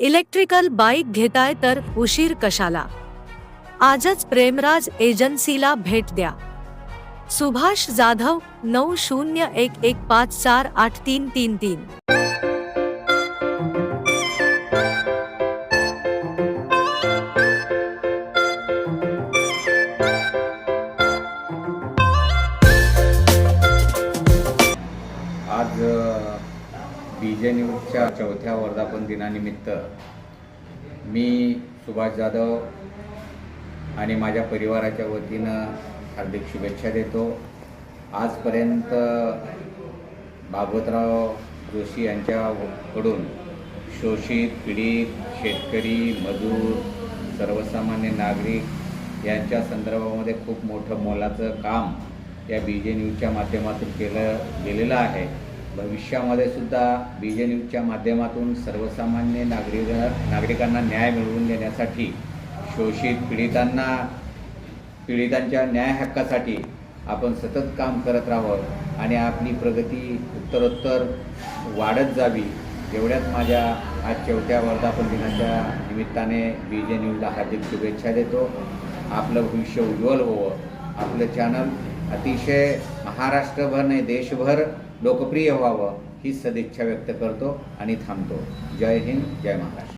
Electrical bike घेताय तर उशीर कशाला? आजच प्रेमराज एजन्सीला भेट द्या. सुभाष जाधव नऊ शून्य एक एक पाच चार आठ तीन तीन तीन. आज बी जे न्यूजच्या चौथ्या वर्धापन दिनानिमित्त मी सुभाष जाधव आणि माझ्या परिवाराच्या वतीनं हार्दिक शुभेच्छा देतो. आजपर्यंत भागवतराव जोशी यांच्याकडून शोषित पीडित शेतकरी मजूर सर्वसामान्य नागरिक यांच्या संदर्भामध्ये खूप मोठं मोलाचं काम या बी जे न्यूजच्या माध्यमातून केलं गेलेलं आहे. भविष्यामध्ये सुद्धा बी जे न्यूजच्या माध्यमातून सर्वसामान्य नागरिक नागरिकांना न्याय मिळवून देण्यासाठी शोषित पीडितांना पीडितांच्या न्याय हक्कासाठी आपण सतत काम करत राहावं आणि आपली प्रगती उत्तरोत्तर वाढत जावी एवढ्याच माझ्या आज चौथ्या वर्धापन दिनाच्या निमित्ताने बी जे न्यूजला हार्दिक शुभेच्छा देतो. आपलं भविष्य उज्ज्वल होवं. आपलं चॅनल अतिशय महाराष्ट्रभर नाही देशभर लोकप्रिय व्हावं ही सदिच्छा व्यक्त करतो आणि थांबतो. जय हिंद जय महाराष्ट्र.